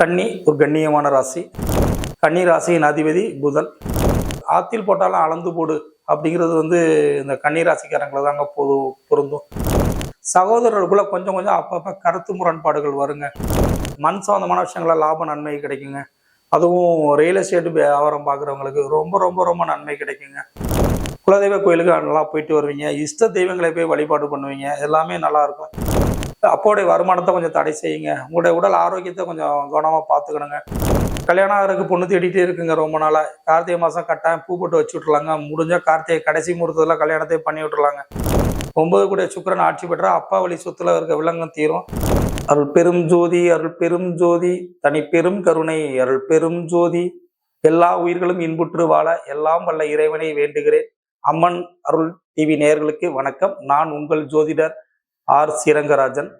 கன்னி ஒரு கண்ணியமான ராசி. கன்னி ராசியின் அதிபதி புதன். ஆத்தில் போட்டாலும் அளந்து போடு அப்படிங்கிறது வந்து இந்த கன்னி ராசிக்காரங்களை தாங்க பொது பொருந்தும். சகோதரர்களுக்குள்ள கொஞ்சம் கொஞ்சம் அப்பப்போ கருத்து முரண்பாடுகள் வருங்க. மண் சம்மந்தமான விஷயங்கள லாப நன்மை கிடைக்குங்க. அதுவும் ரியல் எஸ்டேட் வியாபாரம் பார்க்குறவங்களுக்கு ரொம்ப ரொம்ப ரொம்ப நன்மை கிடைக்குங்க. குலதெய்வ கோயிலுக்கு நல்லா போயிட்டு வருவீங்க. இஷ்ட தெய்வங்களை போய் வழிபாடு பண்ணுவீங்க. எல்லாமே நல்லாயிருக்கும் அப்போடைய வருமானத்தை கொஞ்சம் தடை செய்யுங்க. உங்களுடைய உடல் ஆரோக்கியத்தை கொஞ்சம் கவனமாக பார்த்துக்கணுங்க. கல்யாணம் ஆகிறதுக்கு பொண்ணு தேடிட்டே இருக்குங்க ரொம்ப நாளாக கார்த்திகை மாதம் கட்டாயம் பூ போட்டு வச்சு விட்ருலாங்க முடிஞ்சால் கார்த்திகை கடைசி முகூர்த்தத்தில் கல்யாணத்தை பண்ணி விட்ருலாங்க ஒன்பது கூடிய சுக்கரன் ஆட்சி பெற்றா அப்பா வழி சொத்துல இருக்க விலங்கம் தீரும். அருள் பெரும் ஜோதி அருள் பெரும் ஜோதி தனி பெரும் கருணை அருள் பெரும் ஜோதி. எல்லா உயிர்களும் இன்புற்று வாழ எல்லாம் வல்ல இறைவனை வேண்டுகிறேன். அம்மன் அருள் டிவி நேயர்களுக்கு வணக்கம். நான் உங்கள் ஜோதிடர் ஆர் ஸ்ரீரங்கராஜன்.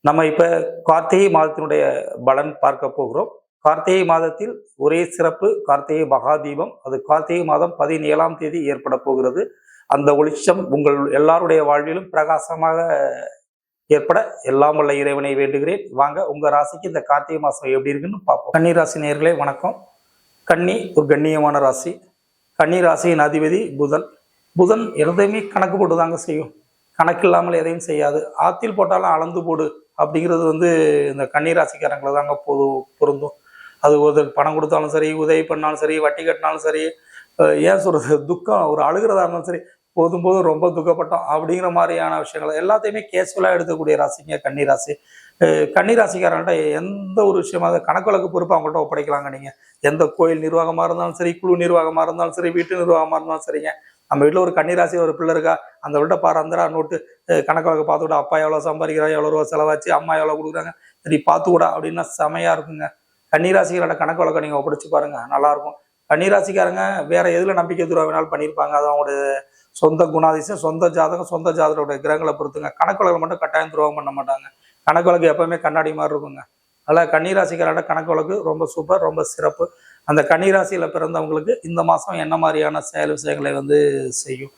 நம்ம இப்ப கார்த்திகை மாதத்தினுடைய பலன் பார்க்க போகிறோம். கார்த்திகை மாதத்தில் ஒரே சிறப்பு கார்த்திகை மகாதீபம். அது கார்த்திகை மாதம் பதினேழாம் தேதி ஏற்பட போகிறது. அந்த ஒளிச்சம் உங்கள் எல்லாருடைய வாழ்விலும் பிரகாசமாக ஏற்பட எல்லாம் உள்ள இறைவனை வேண்டுகிறேன். வாங்க உங்க ராசிக்கு இந்த கார்த்திகை மாதம் எப்படி இருக்குன்னு பார்ப்போம். கன்னி ராசி நேர்களே வணக்கம். கன்னி ஒரு கண்ணியமான ராசி. கன்னி ராசியின் அதிபதி புதன். புதன் எதையுமே கணக்கு போட்டு தாங்க செய்யும். கணக்கில்லாமல் எதையும் செய்யாது. ஆத்தில் போட்டாலும் அளந்து போடு அப்படிங்கிறது வந்து இந்த கன்னிராசிக்காரங்களை தாங்க பொது பொருந்தும். அது ஒரு பணம் கொடுத்தாலும் சரி உதவி பண்ணாலும் சரி வட்டி கட்டினாலும் சரி ஏன் சொல்கிறது துக்கம் ஒரு அழுகிறதா இருந்தாலும் சரி போதும் போதும் ரொம்ப துக்கப்பட்டோம் அப்படிங்கிற மாதிரியான விஷயங்கள் எல்லாத்தையுமே கேஷுவலாக எடுக்கக்கூடிய ராசிங்க கன்னிராசி. ராசி எந்த ஒரு விஷயமாக கணக்கு வழக்கு பொறுப்பு அவங்கள்ட்ட ஒப்படைக்கலாங்க நீங்கள் எந்த கோயில் நிர்வாகமாக இருந்தாலும் சரி குழு நிர்வாகமாக இருந்தாலும் சரி வீட்டு நிர்வாகமாக இருந்தாலும் சரிங்க. நம்ம வீட்டில் ஒரு கன்னிராசி ஒரு பிள்ளை இருக்கா அந்த விட்ட பாரு அந்தரா நோட்டு கணக்கு வழக்கு பார்த்துக்கூட அப்பா எவ்வளோ சம்பாதிக்கிறா எவ்வளோ ரூபா செலவாச்சு அம்மா எவ்வளோ கொடுக்குறாங்க சரி பார்த்துக்கூடா அப்படின்னா செமையாக இருக்குங்க. கன்னிராசிகளோட கணக்கு வழக்கை நீங்கள் ஒப்படைச்சு பாருங்க நல்லாயிருக்கும் கன்னிராசிக்காரங்க வேற எதில் நம்பிக்கை தூரம் வேணாலும் பண்ணியிருப்பாங்க அது அவங்களுடைய சொந்த குணாதிசயம் சொந்த ஜாதகம் சொந்த ஜாதகோட கிரகங்களை பொறுத்துங்க. கணக்கு வழக்கு மட்டும் கட்டாயம் துரோகம் பண்ண மாட்டாங்க. கணக்கு வழக்கு எப்பவுமே கண்ணாடி மாதிரி இருக்குங்க. அதனால் கன்னிராசிக்காரோட கணக்கு வழக்கு ரொம்ப சூப்பர் ரொம்ப சிறப்பு. அந்த கன்னிராசியில் பிறந்தவங்களுக்கு இந்த மாதம் என்ன மாதிரியான செயல் விஷயங்களை வந்து செய்யும்?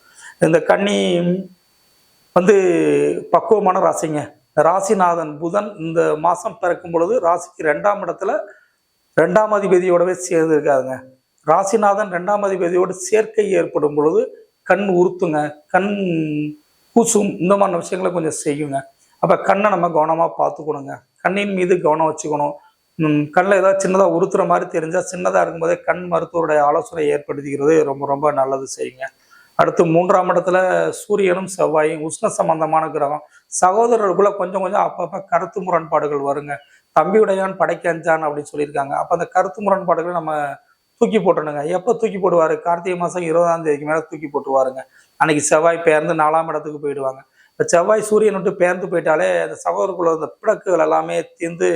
இந்த கன்னி வந்து பக்குவமான ராசிங்க. ராசிநாதன் புதன் இந்த மாதம் பிறக்கும் பொழுது ராசிக்கு ரெண்டாம் இடத்துல ரெண்டாம் அதிபதியோடவே சேர்ந்து இருக்காதுங்க ராசிநாதன் ரெண்டாம் அதிபதியோடு சேர்க்கை ஏற்படும் பொழுது கண் உறுத்துங்க. கண் கூசும் இந்த மாதிரி விஷயங்களை கொஞ்சம் செய்யுங்க. அப்போ கண்ணை நம்ம கவனமாக பார்த்துக்கணுங்க. கண்ணின் மீது கவனம் வச்சுக்கணும். கண்ணில் ஏதாவது சின்னதாக உறுத்துற மாதிரி தெரிஞ்சால் சின்னதாக இருக்கும்போதே கண் மருத்துவருடைய ஆலோசனை ஏற்படுத்திக்கிறது. ரொம்ப ரொம்ப நல்லது செய்யுங்க. அடுத்து மூன்றாம் இடத்துல சூரியனும் செவ்வாயும் உஷ்ண சம்பந்தமான கிரகம். சகோதரர்களுக்குள்ள கொஞ்சம் கொஞ்சம் அப்பப்போ கருத்து முரண்பாடுகள் வருங்க. தம்பியுடையான் படைக்கஞ்சான் அப்படின்னு சொல்லியிருக்காங்க. அப்போ அந்த கருத்து முரண்பாடுகளை நம்ம தூக்கி போட்டணுங்க எப்போ தூக்கி போடுவார்? கார்த்திகை மாதம் இருபதாம் தேதிக்கு மேலே தூக்கி போட்டுருவாருங்க. அன்னைக்கு செவ்வாய் பெயர்ந்து நாலாம் இடத்துக்கு போயிடுவாங்க. இப்போ செவ்வாய் சூரியன் விட்டு பெயர்ந்து போயிட்டாலே அந்த சகோதரர்களுக்குள்ள அந்த பிணக்குகள் எல்லாமே தீர்ந்து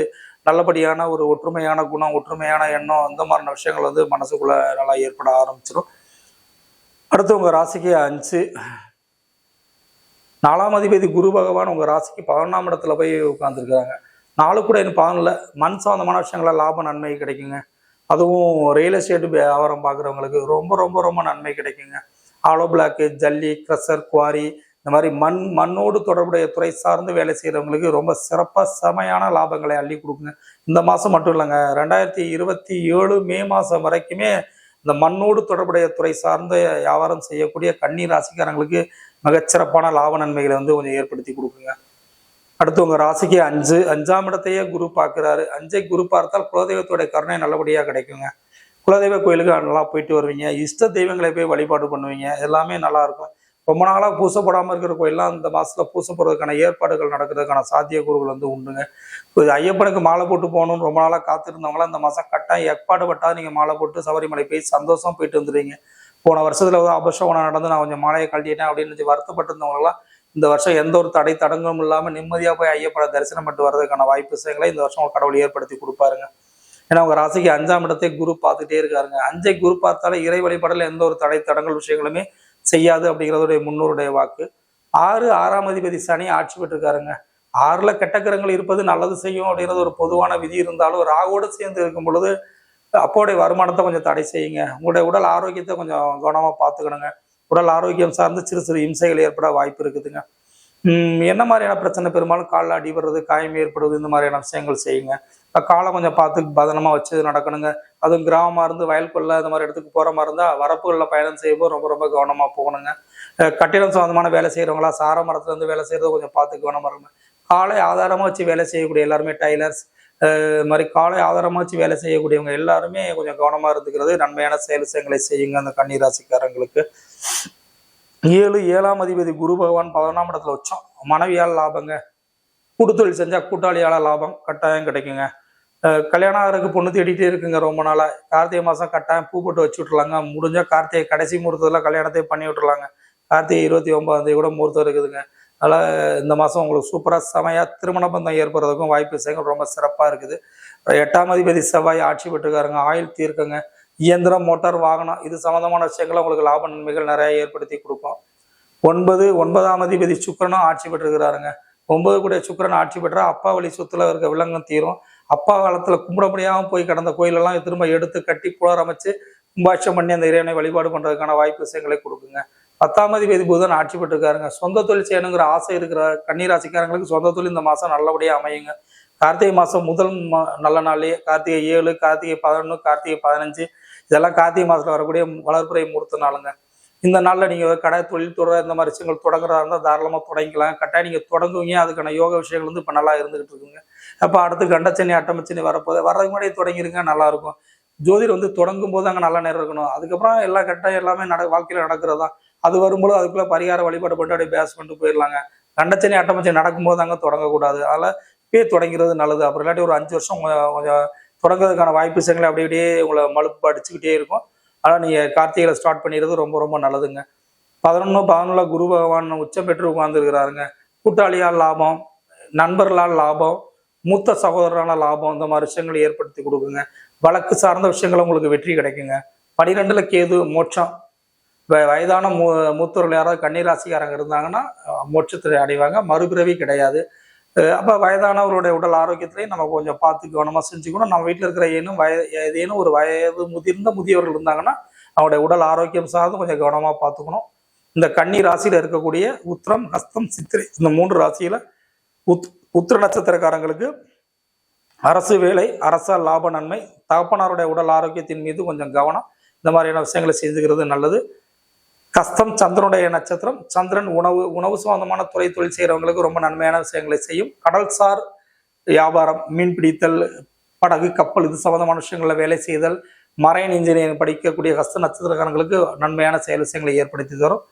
நல்லபடியான ஒரு ஒற்றுமையான குணம் ஒற்றுமையான எண்ணம் அந்த மாதிரியான விஷயங்கள் வந்து மனசுக்குள்ள நல்லா ஏற்பட ஆரம்பிச்சிடும் அடுத்து உங்க ராசிக்கு அஞ்சு. நாலாம் அதிபதி குரு பகவான் உங்க ராசிக்கு பதினொன்றாம் இடத்துல போய் உட்காந்துருக்காங்க நாலு கூட இன்னும் பதினொன்றுல மண் சம்பந்தமான விஷயங்கள லாப நன்மை கிடைக்குங்க. அதுவும் ரியல் எஸ்டேட் வியாபாரம் பார்க்குறவங்களுக்கு ரொம்ப ரொம்ப ரொம்ப நன்மை கிடைக்குங்க. ஆலோ பிளாக்கு ஜல்லி க்ரஷர் குவாரி இந்த மாதிரி மண் மண்ணோடு தொடர்புடைய துறை சார்ந்து வேலை செய்கிறவங்களுக்கு ரொம்ப சிறப்பாக செமையான லாபங்களை அள்ளி கொடுக்குங்க. இந்த மாதம் மட்டும் இல்லைங்க. ரெண்டாயிரத்தி இருபத்தி ஏழு மே மாதம் வரைக்குமே இந்த மண்ணோடு தொடர்புடைய துறை சார்ந்த வியாபாரம் செய்யக்கூடிய கன்னி ராசிக்காரங்களுக்கு மிகச்சிறப்பான லாப நன்மைகளை வந்து கொஞ்சம் ஏற்படுத்தி கொடுக்குங்க. அடுத்து உங்கள் ராசிக்கு அஞ்சு அஞ்சாம் இடத்தையே குரு பார்க்குறாரு. அஞ்சை குரு பார்த்தால் குலதெய்வத்துடைய கருணை நல்லபடியாக கிடைக்குங்க. குலதெய்வ கோயிலுக்கு நல்லா போயிட்டு வருவீங்க. இஷ்ட தெய்வங்களை போய் வழிபாடு பண்ணுவீங்க. எல்லாமே நல்லா இருக்கும். ரொம்ப நாளாக பூசப்படாமல் இருக்கிற கோயிலாம் இந்த மாதத்தில் பூசப்படுறதுக்கான ஏற்பாடுகள் நடக்கிறதுக்கான சாத்தியக்கூறுகள் வந்து உண்டுங்க. இப்போ ஐயப்பனுக்கு மாலை போட்டு போகணும்னு ரொம்ப நாளாக காத்திருந்தவங்களாம் இந்த மாதம் கட்டாயம் ஏற்பாடு பட்டால் நீங்கள் மாலை போட்டு சபரிமலை போய் சந்தோஷம் போயிட்டு வந்துடுவீங்க போன வருஷத்தில் வந்து அபசோகனம் நடந்து நான் கொஞ்சம் மாலையை கழட்டிட்டேன் அப்படின்னு வருத்தப்பட்டிருந்தவங்களாம் இந்த வருஷம் எந்த ஒரு தடை தடங்களும் இல்லாமல் நிம்மதியாக போய் ஐயப்பட தரிசனம் பண்ணிட்டு வர்றதுக்கான வாய்ப்பு விஷயங்களை இந்த வருஷம் கடவுள் ஏற்படுத்தி கொடுப்பாருங்க. ஏன்னா உங்க ராசிக்கு அஞ்சாம் இடத்தை குரு பார்த்துட்டே இருக்காருங்க. அஞ்சை குரு பார்த்தாலே இறை வழிபாடுல எந்த ஒரு தடை தடங்கள் விஷயங்களுமே செய்யாது அப்படிங்கிறதுடைய முன்னோருடைய வாக்கு. ஆறு ஆறாம் அதிபதி சனி ஆட்சி பெற்றிருக்காருங்க. ஆறில் கெட்ட இருப்பது நல்லது செய்யும் அப்படிங்கிறது ஒரு பொதுவான விதி இருந்தாலும் ராகோடு சேர்ந்து இருக்கும் பொழுது அப்போடைய வருமானத்தை கொஞ்சம் தடை செய்யுங்க. உங்களுடைய உடல் ஆரோக்கியத்தை கொஞ்சம் கவனமாக பார்த்துக்கணுங்க. உடல் ஆரோக்கியம் சார்ந்து சிறு சிறு இம்சைகள் ஏற்பட வாய்ப்பு இருக்குதுங்க. என்ன மாதிரியான பிரச்சனை? பெரும்பாலும் காலில் அடிபடுறது காயம் ஏற்படுவது இந்த மாதிரியான விஷயங்கள் செய்யுங்க. இப்போ காலை கொஞ்சம் பார்த்து பதனமாக வச்சு நடக்கணுங்க. அதுவும் கிராமமாக இருந்து வயல்குள்ள இந்த மாதிரி இடத்துக்கு போகிற மாதிரி இருந்தால் வரப்புகளில் பயணம் செய்யும்போது ரொம்ப ரொம்ப கவனமாக போகணுங்க. கட்டிடம் சம்மந்தமான வேலை செய்கிறவங்களா சார மரத்துலேருந்து வேலை செய்கிறத கொஞ்சம் பார்த்து கவனமாக இருக்கணும் காலை ஆதாரமாக வச்சு வேலை செய்யக்கூடிய எல்லாருமே டைலர்ஸ் இது மாதிரி காலை ஆதாரமாக வச்சு வேலை செய்யக்கூடியவங்க எல்லாருமே கொஞ்சம் கவனமாக இருந்துக்கிறது நன்மையான செயல் விஷயங்களை செய்யுங்க அந்த கன்னிராசிக்காரங்களுக்கு. ஏழு ஏழாம் அதிபதி குரு பகவான் பதினொன்றாம் இடத்துல வச்சோம். மனைவியால் லாபங்க. கூட்டுத்தொழில் செஞ்சா கூட்டாளியால லாபம் கட்டாயம் கிடைக்குங்க. கல்யாணம் ஆகிறதுக்கு பொண்ணு தேடிட்டே இருக்குங்க ரொம்ப நாளா. கார்த்திகை மாசம் கட்டாயம் பூ போட்டு வச்சு விட்டுலாங்க முடிஞ்சா கார்த்திகை கடைசி முகூர்த்தத்துல கல்யாணத்தையும் பண்ணி விட்டுலாங்க கார்த்திகை இருபத்தி ஒன்பதாம் தேதி கூட முகூர்த்தம் இருக்குதுங்க. அதனால இந்த மாசம் உங்களுக்கு சூப்பரா செமையா திருமண பந்தம் ஏற்படுறதுக்கும் வாய்ப்பு செய்யுங்க ரொம்ப சிறப்பா இருக்குது. எட்டாம் அதிபதி செவ்வாய் ஆட்சி பெற்றுக்காருங்க. ஆயுள் தீர்க்கங்க. இயந்திரம் மோட்டார் வாகனம் இது சம்பந்தமான விஷயங்களை உங்களுக்கு லாப நன்மைகள் நிறைய ஏற்படுத்தி கொடுக்கும். ஒன்பது ஒன்பதாம் அதிபதி சுக்கரனும் ஆட்சி பெற்றிருக்கிறாருங்க. ஒன்பது கூட சுக்கரன் ஆட்சி பெற்றா அப்பா வழி சொத்துல இருக்க விலங்கம் தீரும். அப்பா காலத்துல கும்பிட முடியாம போய் கிடந்த கோயிலெல்லாம் திரும்ப எடுத்து கட்டி புலரமைச்சு கும்பாட்சம் பண்ணி அந்த இறைவனை வழிபாடு பண்றதுக்கான வாய்ப்பு விஷயங்களை கொடுக்குங்க. பத்தாம் அதிபதி புதன் ஆட்சி பெற்றிருக்காருங்க. சொந்த தொழில் செய்யணுங்கிற ஆசை இருக்கிற கன்னிராசிக்காரங்களுக்கு சொந்த தொழில் இந்த மாசம் நல்லபடியாக அமையுங்க. கார்த்திகை மாசம் முதல் நல்ல நாள்லயே கார்த்திகை ஏழு கார்த்திகை பதினொன்று கார்த்திகை பதினஞ்சு இதெல்லாம் கார்த்திகை மாதத்தில் வரக்கூடிய வளர்ப்புறை முகூர்த்த நாளுங்க. இந்த நாளில் நீங்கள் கடை தொழில் துறை இந்த மாதிரி விஷயங்கள் தொடங்குறதா இருந்தால் தாராளமாக தொடங்கிக்கலாம். கட்டாயம் நீங்கள் தொடங்குவீங்க அதுக்கான யோக விஷயங்கள் வந்து இப்போ நல்லா இருந்துகிட்டு இருக்குங்க. அப்போ அடுத்து கண்டச்சனி அட்டமச்சனி வரப்போது வரதுக்கு முன்னாடி தொடங்கிருங்க நல்லா இருக்கும். ஜோதிடர் வந்து தொடங்கும் போது அங்கே நல்லா நேரம் இருக்கணும். அதுக்கப்புறம் எல்லா கட்டாயம் எல்லாமே நட வாழ்க்கையில் நடக்கிறது? தான் அது வரும்போது அதுக்குள்ளே பரிகார வழிபாடு பண்ணிட்டு அப்படியே பேஸ் பண்ணிட்டு போயிடலாங்க கண்டச்சனி அட்டமச்சனி நடக்கும்போது அங்கே தொடங்கக்கூடாது. அதனால இப்பயே தொடங்கிறது நல்லது. அப்புறம் இல்லாட்டி ஒரு அஞ்சு வருஷம் கொஞ்சம் கொஞ்சம் தொடங்குறதுக்கான வாய்ப்பு விஷயங்களை அப்படி அப்படியே உங்களை மலுப்பு அடிச்சுக்கிட்டே இருக்கும். ஆனால் நீங்கள் கார்த்திகையில் ஸ்டார்ட் பண்ணிடுறது ரொம்ப ரொம்ப நல்லதுங்க. பதினொன்று பதினொன்றில் குரு பகவான் உச்சம் பெற்று உட்கார்ந்துருக்கிறாருங்க. கூட்டாளியால் லாபம் நண்பர்களால் லாபம் மூத்த சகோதரரான லாபம் இந்த மாதிரி விஷயங்களை ஏற்படுத்தி கொடுக்குங்க. வழக்கு சார்ந்த விஷயங்கள் உங்களுக்கு வெற்றி கிடைக்குங்க. பனிரெண்டுல கேது மோட்சம். வ- வயதான மூ மூத்தவர்கள் யாராவது கன்னிராசிக்காரங்க இருந்தாங்கன்னா மோட்சத்தில் மோட்சத்தை அடைவாங்க. மறுபிறவி கிடையாது. அப்போ வயதானவருடைய உடல் ஆரோக்கியத்திலையும் நம்ம கொஞ்சம் பார்த்து கவனமாக செஞ்சுக்கணும். நம்ம வீட்டில் இருக்கிற ஏனும் வய ஏதேனும் ஒரு வயது முதிர்ந்த முதியவர்கள் இருந்தாங்கன்னா அவருடைய உடல் ஆரோக்கியம் சார்ந்து கொஞ்சம் கவனமாக பார்த்துக்கணும். இந்த கன்னி ராசியில் இருக்கக்கூடிய உத்திரம் ஹஸ்தம் சித்திரை இந்த மூன்று ராசியில் உத் உத்திர நட்சத்திரக்காரங்களுக்கு அரசு வேலை அரச லாப நன்மை தகப்பனாருடைய உடல் ஆரோக்கியத்தின் மீது கொஞ்சம் கவனம். இந்த மாதிரியான விஷயங்களை செஞ்சுக்கிறது நல்லது. கஸ்தம் சந்திரனுடைய நட்சத்திரம். சந்திரன் உணவு உணவு சம்பந்தமான துறை தொழில் செய்கிறவங்களுக்கு ரொம்ப நன்மையான விஷயங்களை செய்யும். கடல்சார் வியாபாரம் மீன் பிடித்தல் படகு கப்பல் இது சம்பந்தமான விஷயங்களில் வேலை செய்தல் மரைன் இன்ஜினியரிங் படிக்கக்கூடிய ஹஸ்த நட்சத்திரக்காரங்களுக்கு நன்மையான செயல் விஷயங்களை ஏற்படுத்தி தரும்.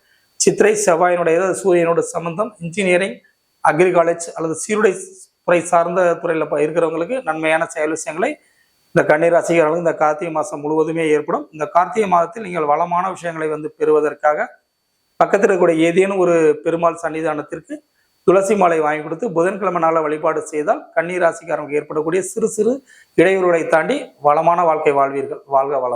சித்திரை செவ்வாயினுடைய சூரியனோட சம்பந்தம். இன்ஜினியரிங் அக்ரி காலேஜ் அல்லது சீருடை துறை சார்ந்த துறையில் இருக்கிறவங்களுக்கு நன்மையான செயல் விஷயங்களை இந்த கன்னிராசிக்காரர்களுக்கு இந்த கார்த்திகை மாதம் முழுவதுமே ஏற்படும். இந்த கார்த்திகை மாதத்தில் நீங்கள் வளமான விஷயங்களை வந்து பெறுவதற்காக பக்கத்தில் இருக்கக்கூடிய ஏதேனும் ஒரு பெருமாள் சன்னிதானத்திற்கு துளசி மாலை வாங்கி கொடுத்து புதன்கிழமை நாளில் வழிபாடு செய்தால் கன்னிராசிக்காரங்களுக்கு ஏற்படக்கூடிய சிறு சிறு இடையூறுகளை தாண்டி வளமான வாழ்க்கை வாழ்வீர்கள். வாழ்க வளம்.